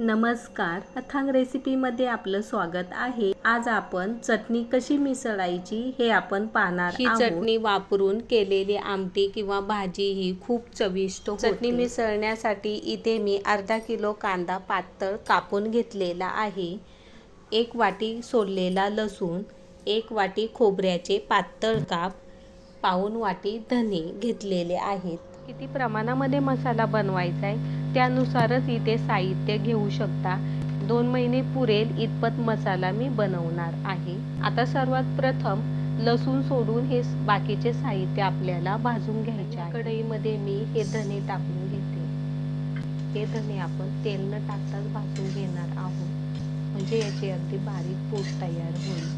नमस्कार. अथांग रेसिपीमध्ये आपलं स्वागत आहे. आज आपण चटणी कशी मिसळायची हे आपण पाहणार ही चटणी वापरून केलेली आमटी किंवा भाजी ही खूप चविष्ट होते. चटणी मिसळण्यासाठी इथे मी अर्धा किलो कांदा पातळ कापून घेतलेला आहे. एक वाटी सोललेला लसूण एक वाटी खोबऱ्याचे पातळ काप पाऊन वाटी धने घेतलेले आहेत. किती प्रमाणामध्ये मसाला बनवायचा आहे? त्यानुसारच इथे साहित्य घेऊ शकता. दोन महिने पुरेल इतपत मसाला मी बनवणार आहे. आता सर्वात प्रथम लसूण सोडून हे बाकीचे साहित्य आपल्याला भाजून घ्यायचे कढईमध्ये मी हे धने टाकून घेते. हे धने आपण तेल न टाकताच भाजून घेणार आहोत. म्हणजे याची अगदी बारीक पूड तयार होईल.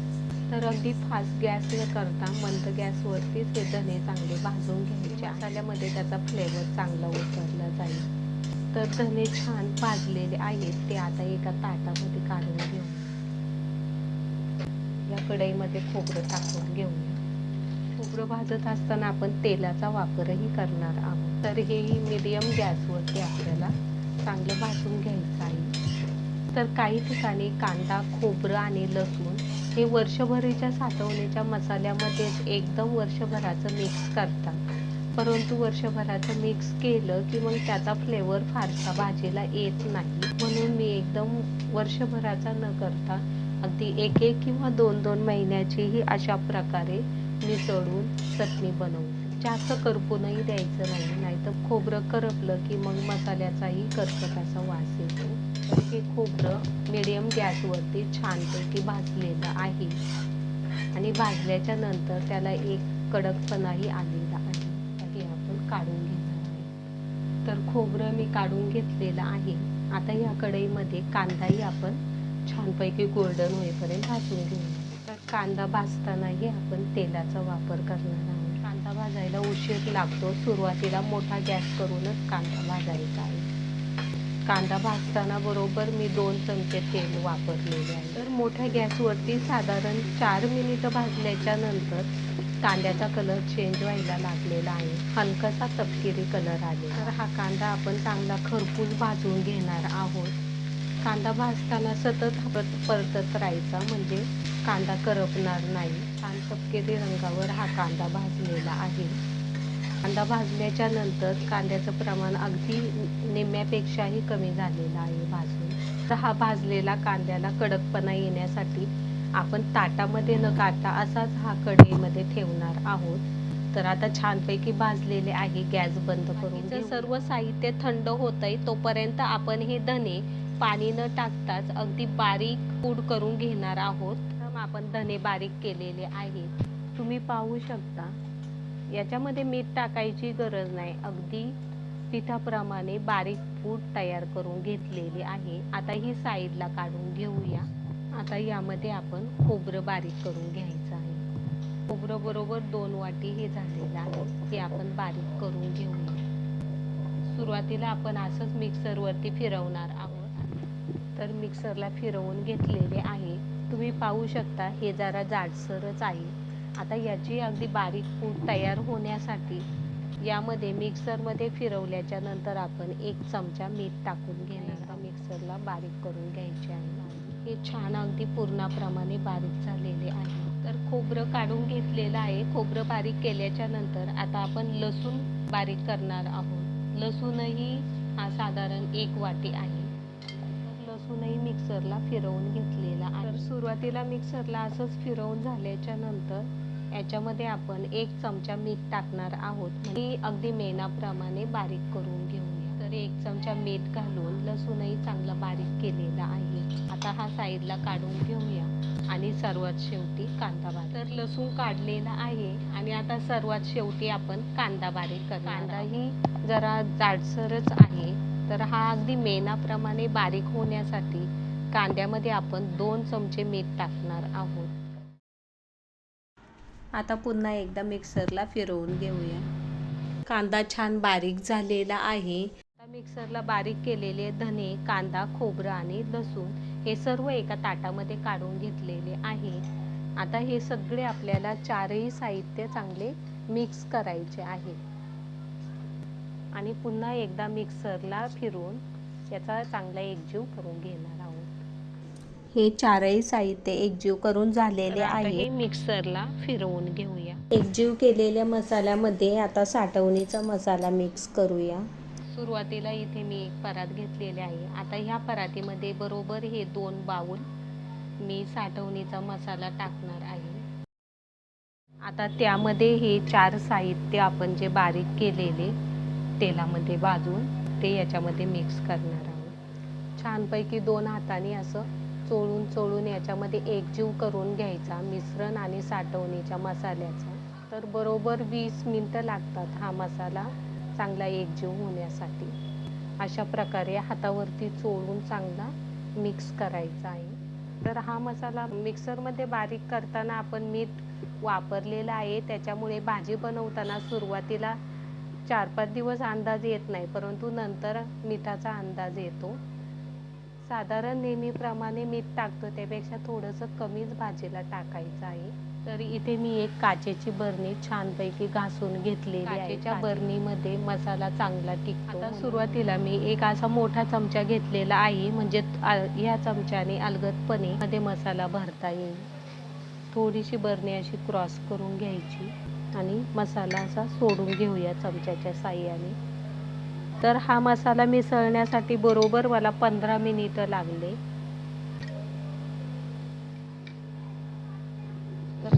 तर अगदी फास्ट गॅस न करता मंद गॅसवरतीच हे धने चांगले भाजून घ्यायचे मसाल्यामध्ये त्याचा फ्लेवर चांगला उतरला जाईल. तर धने छान भाजलेले आहेत ते आता एका ताटामध्ये काढून घेऊ. या कढईमध्ये खोबरं टाकून घेऊया खोबरं भाजत असताना आपण तेलाचा वापरही करणार आहोत. तर हेही मिडियम गॅसवरती आपल्याला चांगलं भाजून घ्यायचं आहे. तर काही ठिकाणी कांदा खोबरं आणि लसूण हे वर्षभरीच्या साठवणीच्या मसाल्यामध्येच एकदम वर्षभराचं मिक्स करतात. परंतु वर्षभराचं मिक्स केलं की मग त्याचा फ्लेवर फारसा भाजीला येत नाही. म्हणून मी एकदम वर्षभराचा न करता अगदी एक एक किंवा दोन दोन महिन्याचीही अशा प्रकारे मिसळून चटणी बनवते. जास्त करपूनही द्यायचं नाही नाहीतर खोबरं करपलं की मग मसाल्याचाही करपट वास येतो. हे खोबरं मिडियम गॅसवरती छानपैकी भाजलेलं आहे. आणि भाजल्याच्या नंतर त्याला एक कडकपणाही आलेला आहे काढून घेणार आहे तर खोबरं मी काढून घेतलेलं आहे. आता या कढईमध्ये कांदाही आपण छानपैकी गोल्डन होईपर्यंत भाजून घेऊ. तर कांदा भाजतानाही आपण तेलाचा वापर करणार आहोत. कांदा भाजायला उशीर लागतो. सुरुवातीला मोठा गॅस करूनच कांदा भाजायचा आहे. कांदा भाजताना बरोबर मी दोन चमचे तेल वापरलेले आहे. तर मोठ्या गॅसवरती साधारण चार मिनिटं भाजल्याच्या नंतर कांद्याचा कलर चेंज व्हायला लागलेला आहे. हलकासा तपकिरी कलर आले तर हा कांदा आपण चांगला खरपूस भाजून घेणार आहोत. कांदा भाजताना सतत परत परतत राहायचा म्हणजे कांदा करपणार नाही. छान तपकिरी रंगावर हा कांदा भाजलेला आहे. कांदा भाजल्याच्या नंतर कांद्याचं प्रमाण अगदी निम्म्यापेक्षाही कमी झालेलं आहे भाजून. तर हा भाजलेला कांद्याला कडकपणा येण्यासाठी आपण ताटामध्ये न काढता असाच हा कढईमध्ये ठेवणार आहोत. तर आता छानपैकी भाजलेले आहे गॅस बंद करून. सर्व साहित्य थंड होत आहे तोपर्यंत आपण हे धने पाणी न टाकताच अगदी बारीक पूड करून घेणार आहोत. आपण धने बारीक केलेले आहेत. तुम्ही पाहू शकता याच्यामध्ये मीठ टाकायची गरज नाही. अगदी पिठाप्रमाणे बारीक पूड तयार करून घेतलेली आहे. आता ही साईडला काढून घेऊया. आता यामध्ये आपण खोबरं बारीक करून घ्यायचं आहे. खोबरं बरोबर दोन वाटी हे झालेलं आहे हे आपण बारीक करून घेऊया. सुरुवातीला आपण असंच मिक्सरवरती फिरवणार आहोत. तर मिक्सरला फिरवून घेतलेले आहे. तुम्ही पाहू शकता हे जरा जाडसरच आहे. आता याची अगदी बारीक पूड तयार होण्यासाठी यामध्ये मिक्सरमध्ये फिरवल्याच्या नंतर आपण एक चमचा मीठ टाकून घेणार. मिक्सरला बारीक करून घ्यायचे आहे. हे छान अगदी पूर्णाप्रमाणे बारीक झालेले आहे. तर खोबरं काढून घेतलेलं आहे. खोबरं बारीक केल्याच्यानंतर आता आपण लसूण बारीक करणार आहोत. लसूणही हा साधारण एक वाटी आहे. तर लसूणही मिक्सरला फिरवून घेतलेला आहे. तर सुरुवातीला मिक्सरला असंच फिरवून झाल्याच्यानंतर याच्यामध्ये आपण एक चमचा मीठ टाकणार आहोत. ही अगदी मेनाप्रमाणे बारीक करून घेऊन तर एक चमचा मीठ घालून लसूणही चांगला बारीक केलेला आहे. आता हा साईडला काढून घेऊया. आणि सर्वात शेवटी कांदा बारीक. तर लसूण काढलेला आहे. आणि आता सर्वात शेवटी आपण कांदा बारीक कर कांदाही जरा जाडसरच आहे. तर हा अगदी मेनाप्रमाणे बारीक होण्यासाठी कांद्यामध्ये आपण दोन चमचे मीठ टाकणार आहोत. आता पुन्हा एकदा मिक्सरला फिरवून घेऊया. कांदा छान बारीक झालेला आहे. मिक्सरला बारीक केलेले धने कांदा खोबरं आणि लसूण हे सर्व एका ताटामध्ये काढून घेतलेले आहे. आता हे सगळे आपल्याला चारही साहित्य चांगले मिक्स करायचे आहे. आणि पुन्हा एकदा मिक्सरला फिरून याचा चांगला एकजीव करून घेणार आहोत. हे चारही साहित्य एकजीव करून झालेले आहे. मिक्सरला फिरवून घेऊया. एकजीव केलेल्या मसाल्यामध्ये आता साठवणीचा मसाला मिक्स करूया. सुरुवातीला इथे मी एक परात घेतलेली आहे. आता ह्या परातीमध्ये बरोबर हे दोन बाऊल मी साठवणीचा मसाला टाकणार आहे. आता त्यामध्ये हे चार साहित्य आपण जे बारीक केलेले तेलामध्ये भाजून ते याच्यामध्ये मिक्स करणार आहोत. छानपैकी दोन हाताने असं चोळून चोळून याच्यामध्ये एकजीव करून घ्यायचा मिश्रण आणि साठवणीच्या मसाल्याचा. तर बरोबर वीस मिनटं लागतात हा मसाला चांगला एकजीव होण्यासाठी. अशा प्रकारे हातावरती चोळून चांगला मिक्स करायचा आहे. तर हा मसाला मिक्सरमध्ये बारीक करताना आपण मीठ वापरलेलं आहे. त्याच्यामुळे भाजी बनवताना सुरुवातीला चार पाच दिवस अंदाज येत नाही परंतु नंतर मिठाचा अंदाज येतो. साधारण नेहमीप्रमाणे मीठ टाकतो त्यापेक्षा थोडंसं कमीच भाजीला टाकायचं आहे. तर इथे मी एक काचेची बरणी छानपैकी घासून घेतलेली आहे. काचेच्या बरणीमध्ये मसाला चांगला टिकतो आता सुरुवातीला मी एक असा मोठा चमचा घेतलेला आहे म्हणजे ह्या चमच्याने अलगदपणे मध्ये मसाला भरता येईल. थोडीशी बरणी अशी क्रॉस करून घ्यायची आणि मसाला असा सोडून घेऊया चमच्याच्या साह्याने. तर हा मसाला मिसळण्यासाठी बरोबर मला पंधरा मिनिटं लागले.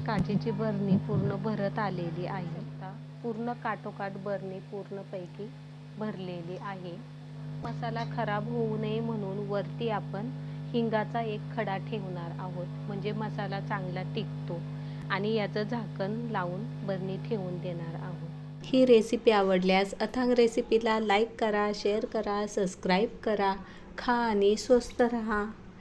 काचेची बरणी पूर्ण भरत आलेली आहे. पूर्ण काठोकाठ बरणी पूर्णपैकी भरलेली आहे. मसाला खराब होऊ नये म्हणून वरती आपण हिंगाचा एक खडा ठेवणार आहोत. म्हणजे मसाला चांगला टिकतो आणि याचं झाकण लावून बरणी ठेवून देणार आहोत. ही रेसिपी आवडल्यास अथांग रेसिपीला लाईक करा शेअर करा सबस्क्राईब करा. खा आणि स्वस्त रहा.